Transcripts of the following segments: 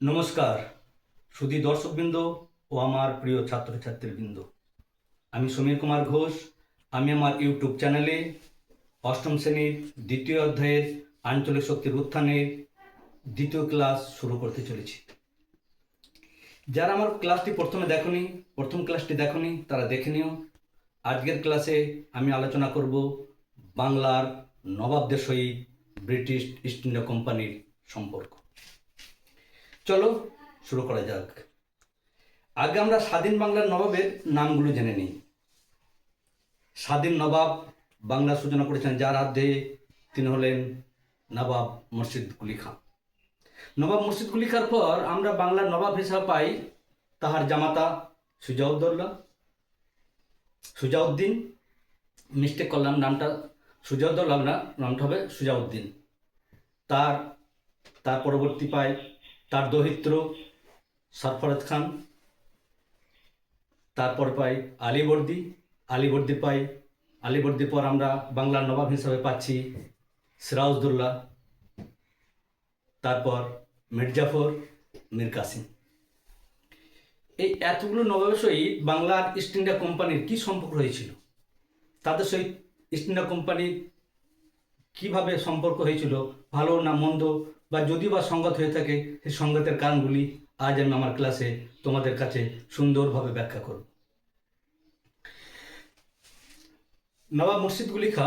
নমস্কার, সুধী দর্শকবৃন্দ ও আমার প্রিয় ছাত্রছাত্রীবৃন্দ। আমি সমীর কুমার ঘোষ, আমি আমার ইউটিউব চ্যানেলে অষ্টম শ্রেণির দ্বিতীয় অধ্যায়ের আঞ্চলিক শক্তির উত্থানের দ্বিতীয় ক্লাস শুরু করতে চলেছি। যারা আমার ক্লাসটি প্রথমে দেখনি, প্রথম ক্লাসটি দেখনি, তারা দেখে নিও। আজকের ক্লাসে আমি আলোচনা করব বাংলার নবাবদের সহিত ব্রিটিশ ইস্ট ইন্ডিয়া কোম্পানির সম্পর্ক। চলো শুরু করা যাক। আগে আমরা স্বাধীন বাংলার নবাবের নামগুলো জেনে নিই। স্বাধীন নবাব বাংলা সূচনা করেছেন যার হাতে তিনি হলেন নবাব মুর্শিদ কুলি খান। নবাব মুর্শিদ কুলি খার পর আমরা বাংলার নবাব হিসাবে পাই তাহার জামাতা সুজাউদ্দৌল্লা সুজাউদ্দিন মিস্টেক করলাম নামটা সুজাউদ্দৌল্লা না নামটা হবে সুজাউদ্দিন। তার তার পরবর্তী পায় তার দহিত্র, সরফরাজ খান। তারপর পাই আলিবর্দি আলিবর্দি পাই আলিবর্দির পর আমরা বাংলার নবাব হিসাবে পাচ্ছি সিরাজদুল্লাহ তারপর মির্জাফর, মীর কাসিম। এই এতগুলো নবাবের সহিত বাংলার ইস্ট ইন্ডিয়া কোম্পানির কী সম্পর্ক হয়েছিল? তাদের সহিত ইস্ট ইন্ডিয়া কোম্পানির কীভাবে সম্পর্ক হয়েছিল? ভালো না মন্দ? বা যদি বা সঙ্গত হয়ে থাকে, সেই সঙ্গতের কারণগুলি আজ আমি আমার ক্লাসে তোমাদের কাছে সুন্দরভাবে ব্যাখ্যা করব। নবাব মুর্শিদ গুলি খা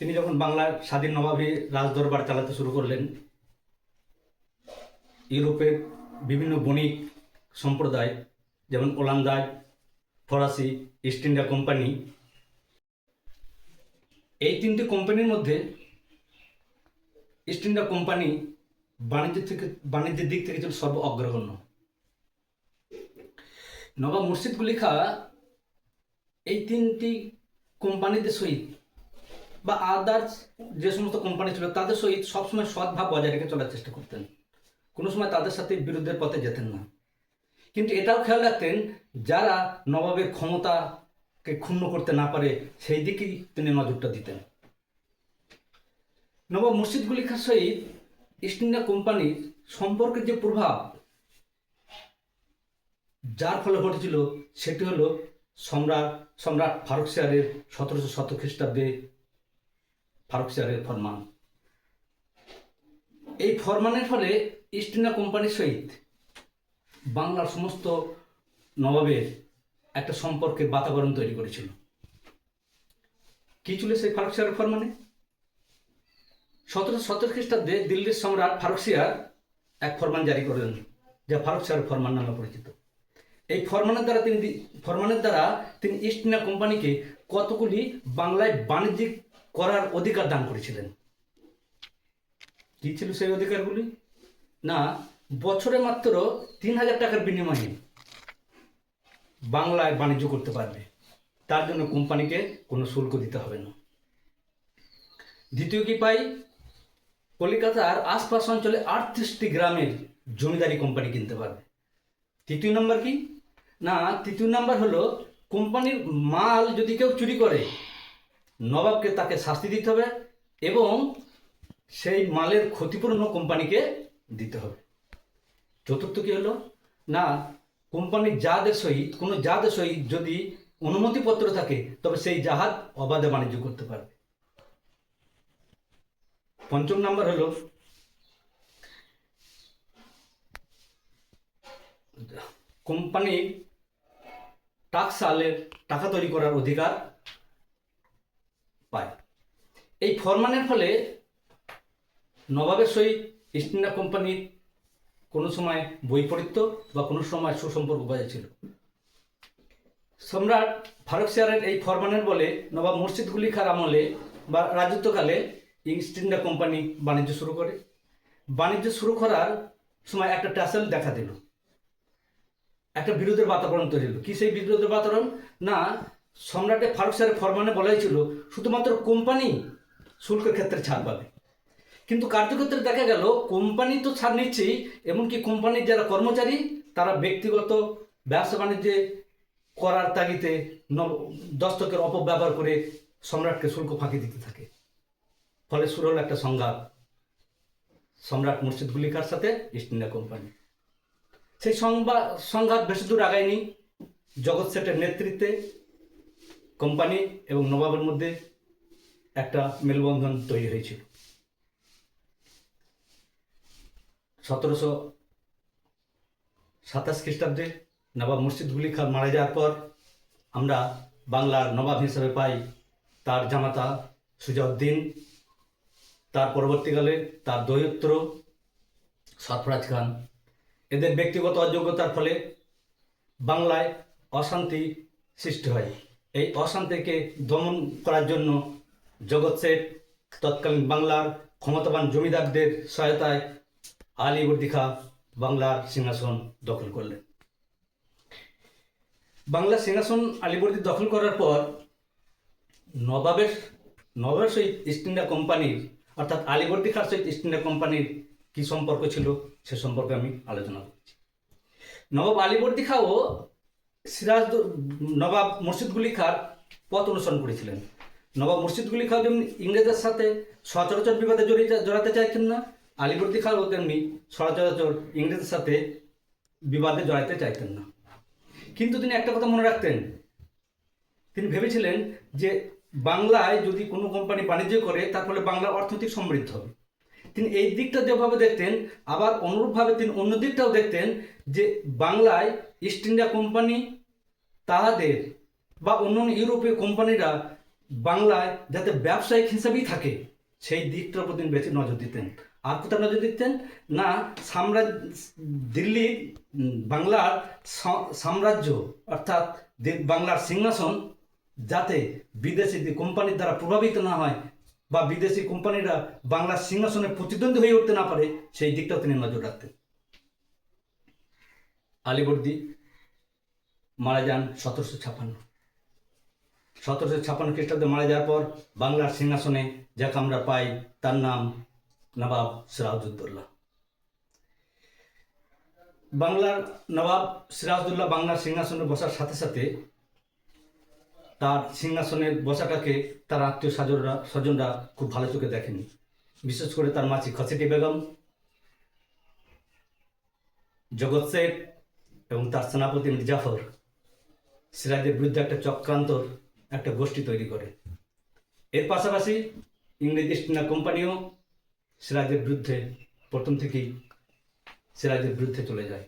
তিনি যখন বাংলার স্বাধীন নবাবী রাজদরবার চালাতে শুরু করলেন, ইউরোপের বিভিন্ন বণিক সম্প্রদায়, যেমন ওলান্দাজ, ফরাসি, ইস্ট ইন্ডিয়া কোম্পানি, এই তিনটি কোম্পানির মধ্যে ইস্ট ইন্ডিয়া কোম্পানি বাণিজ্য থেকে, বাণিজ্যের দিক থেকে ছিল সর্ব অগ্রগণ্য। নবাব মুর্শিদ কুলি খা এই তিনটি কোম্পানিদের সহিত বা আদার্স যে সমস্ত কোম্পানি ছিল, তাদের সহিত সবসময় সদ্ভাব বজায় রেখে চলার চেষ্টা করতেন। কোনো সময় তাদের সাথে বিরুদ্ধের পথে যেতেন না। কিন্তু এটাও খেয়াল রাখতেন, যারা নবাবের ক্ষমতাকে ক্ষুণ্ণ করতে না পারে, সেই দিকেই তিনি নজরটা দিতেন। নবাব মুর্শিদ গুলি খার সহিত ইস্ট ইন্ডিয়া কোম্পানির সম্পর্কের যে প্রভাব, যার ফলে ঘটেছিল সেটি হলো সম্রাট সম্রাট ফারুক সিয়ারের সতেরোশো শত খ্রিস্টাব্দে ফারুক সিয়ারের ফরমান। এই ফরমানের ফলে ইস্ট ইন্ডিয়া কোম্পানির সহিত বাংলার সমস্ত নবাবের একটা সম্পর্কের বাতাবরণ তৈরি করেছিল। কি ছিল সেই ফারুক সিয়ারের ফরমানে? সতেরোশো সতেরো খ্রিস্টাব্দে দিল্লির সম্রাট ফারুক সিয়ার এক ফরমান জারি করেন, যা ফারুক সিয়ার ফরমান নামে পরিচিত। এই ফরমানের দ্বারা তিনি ফরমানের দ্বারা তিনি ইস্ট ইন্ডিয়া কোম্পানিকে কতগুলি বাংলায় বাণিজ্যিক করার অধিকার দান করেছিলেন? কি ছিল সেই অধিকারগুলি? না, বছরে মাত্র তিন হাজার টাকার বিনিময়ে বাংলায় বাণিজ্য করতে পারবে। তার জন্য কোম্পানিকে কোনো শুল্ক দিতে হবে না। দ্বিতীয় কি পাই? কলিকাতার আশপাশ অঞ্চলে আটত্রিশটি গ্রামের জমিদারি কোম্পানি কিনতে পারবে। তৃতীয় নম্বর কি? না, তৃতীয় নাম্বার হলো কোম্পানির মাল যদি কেউ চুরি করে, নবাবকে তাকে শাস্তি দিতে হবে এবং সেই মালের ক্ষতিপূরণ কোম্পানিকে দিতে হবে। চতুর্থ কি হলো? না কোম্পানির জাহাজের সহিত, কোনো জাহাজের সহিত যদি অনুমতিপত্র থাকে, তবে সেই জাহাজ অবাধে বাণিজ্য করতে পারবে। পঞ্চম নাম্বার হলো কোম্পানি টাকসালের টাকা তৈরি করার অধিকার পায়। এই ফরমানের ফলে নবাবের সহিত ইস্ট ইন্ডিয়া কোম্পানির কোনো সময় বৈপরীত্য বা কোনো সময় সুসম্পর্ক বজায় ছিল। সম্রাট ফারুক সিয়ারের এই ফরমানের বলে নবাব মুর্শিদ গুলি খার আমলে বা রাজত্বকালে ইস্ট ইন্ডিয়া কোম্পানি বাণিজ্য শুরু করে। বাণিজ্য শুরু করার সময় একটা ট্যাসেল দেখা দিল। একটা বিরোধের বাতাবরণ তৈরি হলো। কি সেই বিরোধের বাতাবরণ? না, সম্রাটে ফারুক স্যারের ফরমানে বলাই ছিল, শুধুমাত্র কোম্পানি শুল্কের ক্ষেত্রে ছাড় পাবে। কিন্তু কার্যক্ষেত্রে দেখা গেল, কোম্পানি তো ছাড় নিচ্ছেই, এমনকি কোম্পানির যারা কর্মচারী, তারা ব্যক্তিগত ব্যবসা বাণিজ্যে করার তাগিতে দস্তকের অপব্যবহার করে সম্রাটকে শুল্ক ফাঁকি দিতে থাকে। ফলে শুরু হলো একটা সংঘাত। সম্রাট মুর্শিদ গুলিকার সাথে ইস্ট ইন্ডিয়া কোম্পানি সেই সংবাদ সংঘাত বেশি দূর আগায়নি। জগৎ সেটের নেতৃত্বে কোম্পানি এবং নবাবের মধ্যে একটা মেলবন্ধন তৈরি হয়েছিল। সতেরোশো সাতাশ খ্রিস্টাব্দে নবাব মুর্শিদগুলি খান মারা যাওয়ার পর আমরা বাংলার নবাব হিসেবে পাই তার জামাতা সুজাউদ্দিন তার পরবর্তীকালে তার দৈত্র সরফরাজ খান। এদের ব্যক্তিগত অযোগ্যতার ফলে বাংলায় অশান্তি সৃষ্টি হয়। এই অশান্তিকে দমন করার জন্য জগৎ শেঠ, তৎকালীন বাংলার ক্ষমতাবান জমিদারদের সহায়তায় আলিবর্দি খা বাংলার সিংহাসন দখল করলেন। বাংলার সিংহাসন আলিবর্দি দখল করার পর নবাবের নবাবের সহিত ইস্ট ইন্ডিয়া কোম্পানির অর্থাৎ আলিবর্দি খার সহিত ইস্ট ইন্ডিয়া কোম্পানির কী সম্পর্ক ছিল, সে সম্পর্কে আমি আলোচনা করছি। নবাব আলিবর্দি খাও সিরাজ নবাব মুর্শিদগুলি খার পথ অনুসরণ করেছিলেন। নবাব মুর্শিদগুলি খাও যেমন ইংরেজের সাথে সচরাচর বিবাদে জড়িয়ে জড়াতে চাইতেন না আলিবর্দি খাও তেমনি সচরাচর ইংরেজের সাথে বিবাদে জড়াতে চাইতেন না। কিন্তু তিনি একটা কথা মনে রাখতেন। তিনি ভেবেছিলেন যে বাংলায় যদি কোনো কোম্পানি বাণিজ্য করে, তার ফলে বাংলার অর্থনৈতিক সমৃদ্ধ হবে। তিনি এই দিকটা যেভাবে দেখতেন, আবার অনুরূপভাবে তিনি অন্য দিকটাও দেখতেন, যে বাংলায় ইস্ট ইন্ডিয়া কোম্পানি তাহাদের বা অন্য ইউরোপীয় কোম্পানিরা বাংলায় যাতে ব্যবসায়িক হিসাবেই থাকে, সেই দিকটার উপর বেশি নজর দিতেন। আর কোথায় নজর দিতেন? না, সাম্রাজ্য দিল্লি বাংলার সাম্রাজ্য, অর্থাৎ বাংলার সিংহাসন যাতে বিদেশি কোম্পানির দ্বারা প্রভাবিত না হয় বা বিদেশি কোম্পানিরা বাংলার সিংহাসনে প্রতিদ্বন্দ্বী হয়ে উঠতে না পারে, সেই দিকটাও তিনি নজর রাখতেন। আলিবর্দি মারা যান সতেরোশো ছাপান্ন। সতেরোশো ছাপান্ন খ্রিস্টাব্দে মারা যাওয়ার পর বাংলার সিংহাসনে, যাকে আমরা পাই, তার নাম নবাব সিরাজউদ্দৌলা। বাংলার নবাব সিরাজউদ্দৌলা বাংলার সিংহাসনে বসার সাথে সাথে তার সিংহাসনের বসাটাকে তার আত্মীয় স্বজনরা স্বজনরা খুব ভালো চোখে দেখেনি। বিশেষ করে তার মাছি খসেটি বেগম, জগৎ শেঠ এবং তার সেনাপতি মীর জাফর সিরাজের বিরুদ্ধে একটা চক্রান্ত একটা গোষ্ঠী তৈরি করে। এর পাশাপাশি ইংরেজ ইস্ট ইন্ডিয়া কোম্পানিও সিরাজের বিরুদ্ধে প্রথম থেকেই সিরাজের বিরুদ্ধে চলে যায়।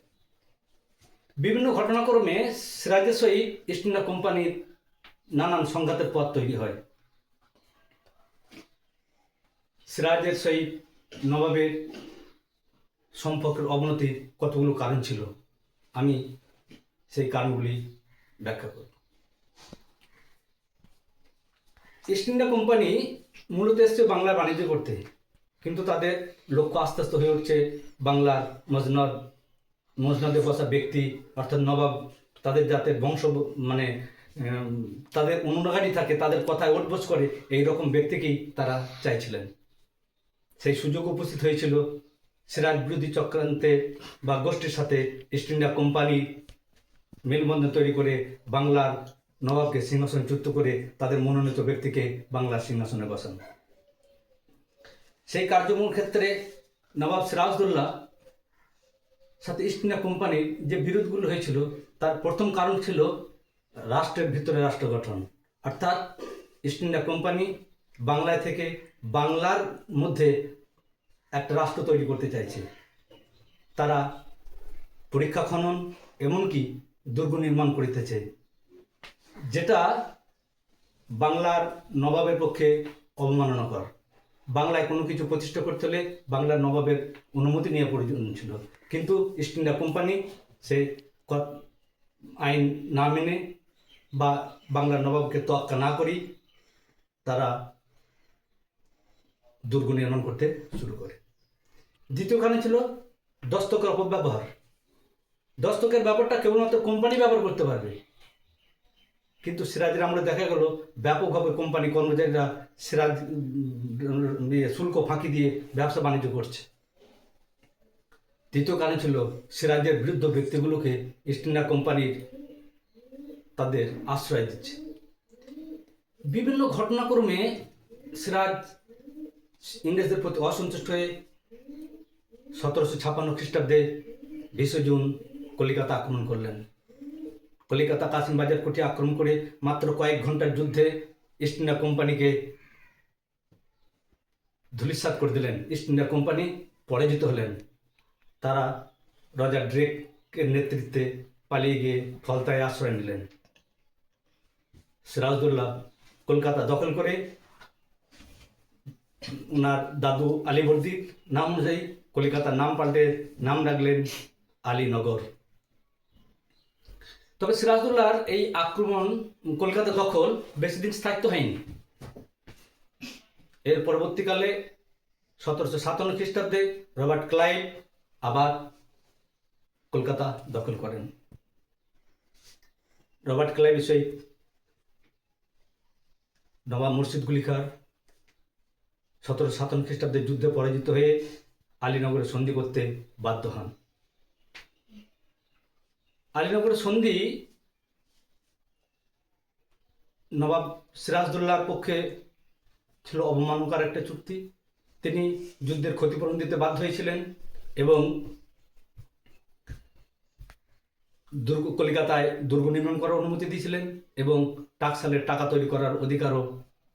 বিভিন্ন ঘটনাক্রমে সিরাজের সহিত ইস্ট ইন্ডিয়া কোম্পানির নানান সংঘাতের পথ তৈরি হয়। সিরাজের সহিত নবাবের সম্পর্কের অবনতির কতগুলো কারণ ছিল, আমি সেই কারণগুলি ব্যাখ্যা করব। ইস্ট ইন্ডিয়া কোম্পানি মূলত এসছে বাংলার বাণিজ্য করতে, কিন্তু তাদের লক্ষ্য আস্তে আস্তে হয়ে উঠছে বাংলার মজনদ, মজনদে বসা ব্যক্তি, অর্থাৎ নবাব, তাদের যাতে বংশ মানে তাদের অনুরাগী থাকে, তাদের কথায় ওঠবোস করে এই রকম ব্যক্তিকেই তারা চাইছিলেন। সেই সুযোগ উপস্থিত হয়েছিল সিরাজ বিরোধী চক্রান্তে বা গোষ্ঠীর সাথে ইস্ট ইন্ডিয়া কোম্পানি মেলবন্ধন তৈরি করে বাংলার নবাবকে সিংহাসনচ্যুত করে তাদের মনোনীত ব্যক্তিকে বাংলার সিংহাসনে বসান। সেই কার্যক্রম ক্ষেত্রে নবাব সিরাজদৌল্লা সাথে ইস্ট ইন্ডিয়া কোম্পানির যে বিরোধগুলো হয়েছিল, তার প্রথম কারণ ছিল রাষ্ট্রের ভিতরে রাষ্ট্র গঠন। অর্থাৎ ইস্ট ইন্ডিয়া কোম্পানি বাংলায় থেকে বাংলার মধ্যে একটা রাষ্ট্র তৈরি করতে চাইছে। তারা পরীক্ষা খনন এমনকি দুর্গ নির্মাণ করিতেছে, যেটা বাংলার নবাবের পক্ষে অবমাননাকর। বাংলায় কোনো কিছু প্রতিষ্ঠা করতে হলে বাংলার নবাবের অনুমতি নিয়ে প্রয়োজন ছিল। কিন্তু ইস্ট ইন্ডিয়া কোম্পানি সে আইন না মেনে বা বাংলার নবাবকে তোয়াক্কা না করি, তারা দুর্গ নির্মাণ করতে শুরু করে। দ্বিতীয় কারণ ছিল দস্তকের অপব্যবহার। দস্তকের ব্যাপারটা কেবলমাত্র কোম্পানি ব্যবহার করতে পারবে। কিন্তু সিরাজের আমরা দেখা গেল, ব্যাপকভাবে কোম্পানি কর্মচারীরা সিরাজ শুল্ক ফাঁকি দিয়ে ব্যবসা বাণিজ্য করছে। তৃতীয় কারণ ছিল সিরাজের বিরুদ্ধ ব্যক্তিগুলোকে ইস্ট ইন্ডিয়া কোম্পানির তাদের আশ্রয় দিচ্ছে। বিভিন্ন ঘটনাক্রমে সিরাজ ইংরেজদের প্রতি অসন্তুষ্ট হয়ে সতেরোশো ছাপ্পান্ন খ্রিস্টাব্দে বিশে জুন কলিকাতা আক্রমণ করলেন। কলিকাতা কাশিমবাজার কোটি আক্রমণ করে মাত্র কয়েক ঘণ্টার যুদ্ধে ইস্ট ইন্ডিয়া কোম্পানিকে ধূলিসাৎ করে দিলেন। ইস্ট ইন্ডিয়া কোম্পানি পরাজিত হলেন। তারা রজার ড্রেকের নেতৃত্বে পালিয়ে গিয়ে ফলতায় আশ্রয় নিলেন। সিরাজদৌল্লা কলকাতা দখল করে ওনার দাদু আলীবর্দীর নাম অনুযায়ী কলকাতার নাম পাল্টে নাম রাখলেন আলীনগর তবে সিরাজদৌল্লার এই আক্রমণ কলকাতা দখল বেশি দিন স্থায়িত্ব হয়নি। এর পরবর্তীকালে সতেরোশো সাতান্ন খ্রিস্টাব্দে রবার্ট ক্লাইভ আবার কলকাতা দখল করেন। রবার্ট ক্লাইভ সেই নবাব মুর্শিদ গুলিখার সতেরো সাতান্ন খ্রিস্টাব্দে যুদ্ধে পরাজিত হয়ে আলীনগরে সন্ধি করতে বাধ্য হন। আলীনগরের সন্ধি নবাব সিরাজদৌল্লার পক্ষে ছিল অবমাননাকর একটা চুক্তি। তিনি যুদ্ধের ক্ষতিপূরণ দিতে বাধ্য হয়েছিলেন এবং দুর্গ কলিকাতায় দুর্গ নির্মাণ করার অনুমতি দিয়েছিলেন। এবং টাকসালের টাকা তৈরি করার অধিকারও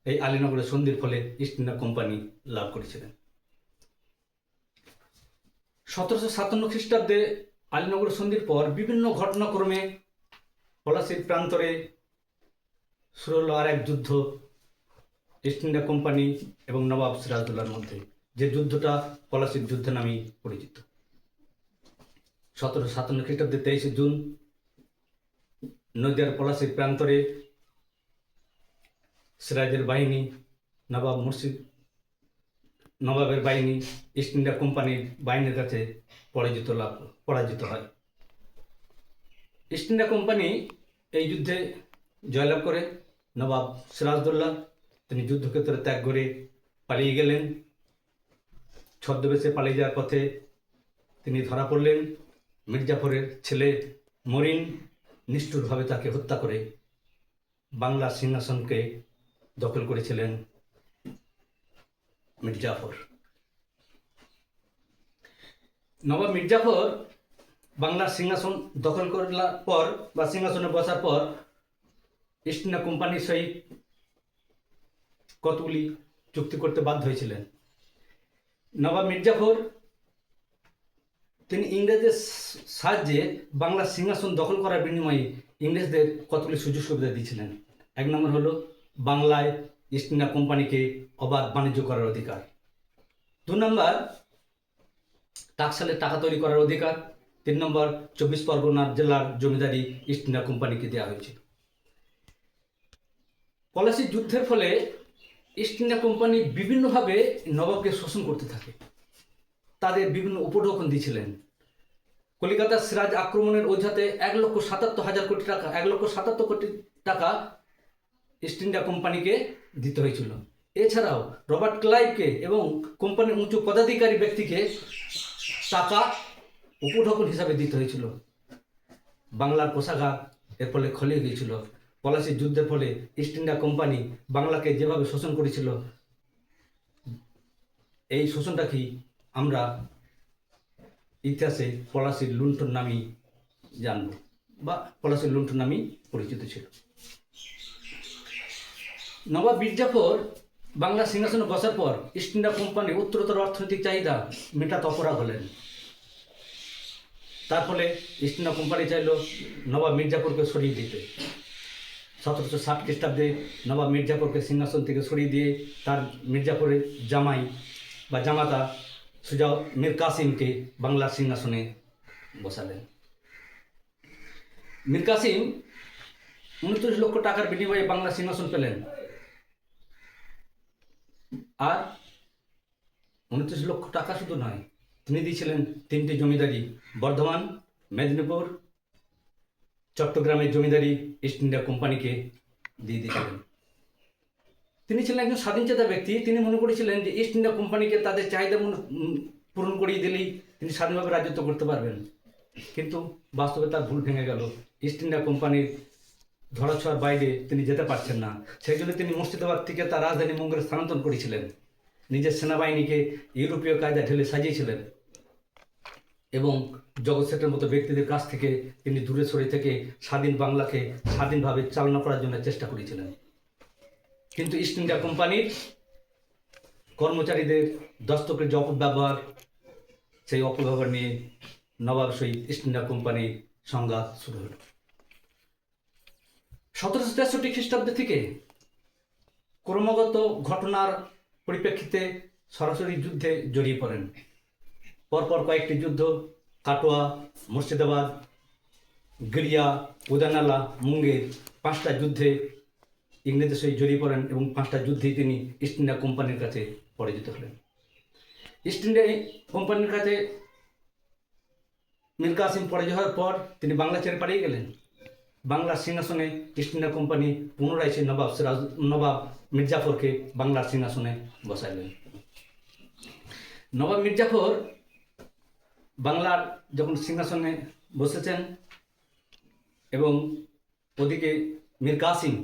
এই আলীনগরের সন্ধির ফলে ইস্ট ইন্ডিয়া কোম্পানি লাভ করেছিলেন। সতেরোশো সাতান্ন খ্রিস্টাব্দে আলীনগর সন্ধির পর বিভিন্ন ঘটনাক্রমে পলাশির প্রান্তরে শুরু হলো আর এক যুদ্ধ ইস্ট ইন্ডিয়া কোম্পানি এবং নবাব সিরাজদৌল্লার মধ্যে, যে যুদ্ধটা পলাশির যুদ্ধ নামেই পরিচিত। সতেরোশো সাতান্ন খ্রিস্টাব্দে তেইশে জুন নদিয়ার পলাশির প্রান্তরে সিরাজের বাহিনী, নবাব মুর্শিদ, নবাবের বাহিনী ইস্ট ইন্ডিয়া কোম্পানির বাহিনীর কাছে পরাজিত লাভ, পরাজিত হয়। ইস্ট ইন্ডিয়া কোম্পানি এই যুদ্ধে জয়লাভ করে। নবাব সিরাজদৌল্লা তিনি যুদ্ধক্ষেত্রে ত্যাগ করে পালিয়ে গেলেন। ছদ্মবেশে পালিয়ে যাওয়ার পথে তিনি ধরা পড়লেন। মির্জাফরের ছেলে মরিন নিষ্ঠুরভাবে তাকে হত্যা করে বাংলা সিংহাসনকে দখল করেছিলেন মির্জাফর। নবাব মির্জাফর বাংলার সিংহাসন দখল করার পর বা সিংহাসনে বসার পর ইস্ট ইন্ডিয়া কোম্পানির সহিত কতগুলি চুক্তি করতে বাধ্য হয়েছিলেন। নবাব মির্জাফর তিনি ইংরেজদের সাহায্যে বাংলার সিংহাসন দখল করার বিনিময়ে ইংরেজদের কতগুলি সুযোগ সুবিধা দিয়েছিলেন? এক নম্বর হলো বাংলায় ইস্ট ইন্ডিয়া কোম্পানিকে অবাধ বাণিজ্য করার অধিকার। দু নম্বর টাকসালে টাকা তৈরি করার অধিকার। তিন নম্বর, চব্বিশ পরগনার জেলার জমিদারি ইস্ট ইন্ডিয়া কোম্পানিকে দেওয়া হয়েছিল পলাশির যুদ্ধের ফলে ইস্ট ইন্ডিয়া কোম্পানি বিভিন্নভাবে নবাবকে শোষণ করতে থাকে। তাদের বিভিন্ন উপঢৌকন দিয়েছিলেন। কলিকাতার সিরাজ আক্রমণের অজুহাতে এক লক্ষ সাতাত্তর হাজার কোটি টাকা, এক লক্ষ সাতাত্তর কোটি টাকা ইস্ট ইন্ডিয়া কোম্পানিকে দিতে হয়েছিল। এছাড়াও রবার্ট ক্লাইভকে এবং কোম্পানির উঁচু পদাধিকারী ব্যক্তিকে টাকা উপঢৌকন হিসাবে দিতে হয়েছিল। বাংলার কোষাগার এর ফলে খলে গিয়েছিল। পলাশির যুদ্ধের ফলে ইস্ট ইন্ডিয়া কোম্পানি বাংলাকে যেভাবে শোষণ করেছিল, এই শোষণটা কি আমরা ইতিহাসে পলাশির লুণ্ঠন নামেই জানব, বা পলাশির লুণ্ঠন নামেই পরিচিত ছিল। নবাব মির্জাফর বাংলা সিংহাসনে বসার পর ইস্ট ইন্ডিয়া কোম্পানি উত্তরোত্তর অর্থনৈতিক চাহিদা মেটাতে অপরাধ হলেন। তার ফলে ইস্ট ইন্ডিয়া কোম্পানি চাইল নবাব মির্জাফরকে সরিয়ে দিতে। সতেরোশো ষাট খ্রিস্টাব্দে নবাব মির্জাফরকে সিংহাসন থেকে সরিয়ে দিয়ে তার মির্জাফরের জামাই বা জামাতা সুজা মীর কাসিমকে বাংলার সিংহাসনে বসালেন। মীর কাসিম উনত্রিশ লক্ষ টাকার বিনিময়ে বাংলা সিংহাসন পেলেন। আর উনত্রিশ লক্ষ টাকা শুধু নয়, তিনি দিয়েছিলেন তিনটি জমিদারি, বর্ধমান, মেদিনীপুর, চট্টগ্রামের জমিদারি, ইস্ট ইন্ডিয়া কোম্পানিকে দিয়ে দিয়েছিলেন। তিনি ছিলেন একজন স্বাধীনচেতা ব্যক্তি। তিনি মনে করেছিলেন যে ইস্ট ইন্ডিয়া কোম্পানিকে তাদের চাহিদা পূরণ করিয়ে দিলেই তিনি স্বাধীনভাবে রাজত্ব করতে পারবেন। কিন্তু বাস্তবে তার ভুল ভেঙে গেল। ইস্ট ইন্ডিয়া কোম্পানির ধরাছোঁয়ার বাইরে তিনি যেতে পারছেন না। সেই জন্য তিনি মুর্শিদাবাদ থেকে তার রাজধানী মঙ্গলে স্থানান্তর করেছিলেন। নিজের সেনাবাহিনীকে ইউরোপীয় কায়দা ঢেলে সাজিয়েছিলেন। এবং জগৎ সেটের মতো ব্যক্তিদের কাছ থেকে তিনি দূরে সরে থেকে স্বাধীন বাংলাকে স্বাধীনভাবে চালনা করার জন্য চেষ্টা করেছিলেন। কিন্তু ইস্ট ইন্ডিয়া কোম্পানির কর্মচারীদের দস্তকের যে অপব্যবহার, সেই অপব্যবহার নিয়ে নবাব সহিত ইস্ট ইন্ডিয়া কোম্পানির সংঘাত শুরু হলো। সতেরোশো তেষট্টি খ্রিস্টাব্দ থেকে ক্রমাগত ঘটনার পরিপ্রেক্ষিতে সরাসরি যুদ্ধে জড়িয়ে পড়েন। পরপর কয়েকটি যুদ্ধ, কাটোয়া, মুর্শিদাবাদ, গিরিয়া, উদানালা, মুঙ্গের পাঁচটা যুদ্ধে ইংরেজদের সহিত জড়িয়ে পড়েন এবং পাঁচটা যুদ্ধেই তিনি ইস্ট ইন্ডিয়া কোম্পানির কাছে পরাজিত হলেন। ইস্ট ইন্ডিয়া কোম্পানির কাছে মীর কাসিম পরাজয় হওয়ার পর তিনি বাংলা ছেড়ে পালিয়ে গেলেন। বাংলার সিংহাসনে ইস্ট ইন্ডিয়া কোম্পানি পুনরায় সেই নবাব সিরাজ, নবাব মির্জাফরকে বাংলার সিংহাসনে বসাইলেন। নবাব মির্জাফর বাংলার যখন সিংহাসনে বসেছেন এবং ওদিকে মীর কাসিম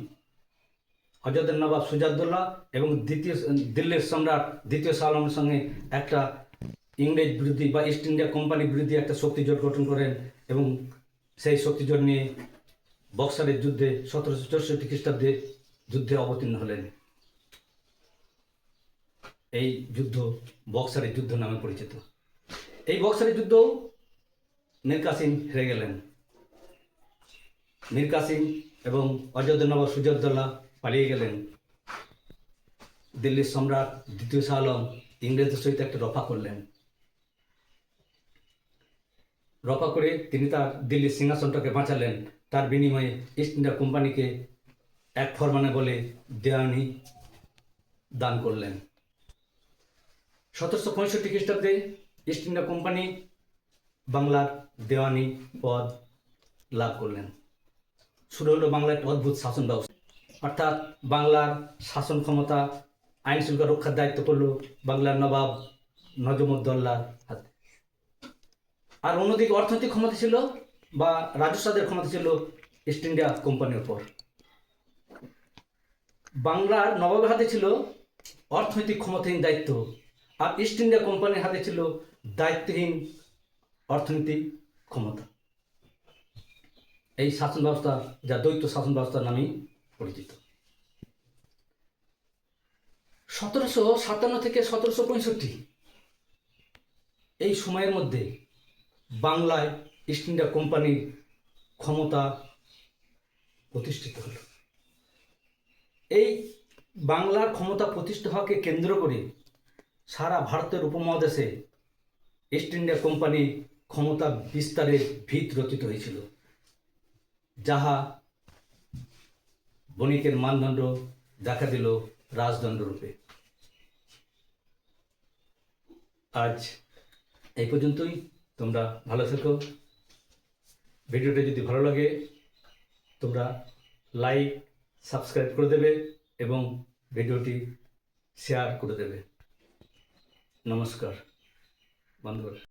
হজরতের নবাব সুজাউদ্দৌলা এবং দ্বিতীয় দিল্লির সম্রাট দ্বিতীয় শাহ আলমের সঙ্গে একটা ইংরেজ বিরোধী বা ইস্ট ইন্ডিয়া কোম্পানি বিরোধী একটা শক্তিজোট গঠন করেন এবং সেই শক্তিজোট নিয়ে বক্সারের যুদ্ধে সতেরোশো চৌষট্টি খ্রিস্টাব্দে যুদ্ধে অবতীর্ণ হলেন। এই যুদ্ধ বক্সারের যুদ্ধ নামে পরিচিত। এই বক্সারের যুদ্ধ মীর কাসিম হেরে গেলেন। মীর কাসিম এবং অযোধ্যা নবাব সুজউদ্দৌলা পালিয়ে গেলেন। দিল্লির সম্রাট দ্বিতীয় শাহ আলম ইংরেজদের সহিত একটা রফা করলেন। রফা করে তিনি তার দিল্লির সিংহাসনটাকে বাঁচালেন। তার বিনিময়ে ইস্ট ইন্ডিয়া কোম্পানিকে এক ফরমানে বলে দেওয়ানি দান করলেন। সতেরোশো পঁয়ষট্টি খ্রিস্টাব্দে ইস্ট ইন্ডিয়া কোম্পানি বাংলার দেওয়ানি পদ লাভ করলেন। শুরু হলো বাংলার একটা অদ্ভুত শাসন ব্যবস্থা। অর্থাৎ বাংলার শাসন ক্ষমতা, আইন শৃঙ্খলা রক্ষার দায়িত্ব করল বাংলার নবাব নজমুদ্দৌল্লার হাতে। আর অন্যদিকে অর্থনৈতিক ক্ষমতা ছিল বা রাজস্বাদের ক্ষমতা ছিল ইস্ট ইন্ডিয়া কোম্পানির উপর। বাংলার নবাবের হাতে ছিল অর্থনৈতিক ক্ষমতাহীন দায়িত্ব আর ইস্ট ইন্ডিয়া কোম্পানির হাতে ছিল দায়িত্বহীন অর্থনৈতিক ক্ষমতা। এই শাসন ব্যবস্থা, যা দ্বৈত শাসন ব্যবস্থার নামেই পরিচিত। সতেরোশো সাতান্ন থেকে সতেরোশো পঁয়ষট্টি, এই সময়ের মধ্যে বাংলায় ইস্ট ইন্ডিয়া কোম্পানির ক্ষমতা প্রতিষ্ঠিত হলো। এই বাংলার ক্ষমতা প্রতিষ্ঠা হওয়াকে কেন্দ্র করে সারা ভারতের উপমহাদেশে ইস্ট ইন্ডিয়া কোম্পানি ক্ষমতা বিস্তারের ভিত রচিত হয়েছিল, যাহা বণিকের মানদণ্ড দেখা দিল রাজদণ্ড রূপে। আজ এই পর্যন্তই। তোমরা ভালো থেকো। ভিডিওটা যদি ভালো লাগে, তোমরা লাইক, সাবস্ক্রাইব করে দেবে এবং ভিডিওটি শেয়ার করে দেবে। নমস্কার। বন্ধুরা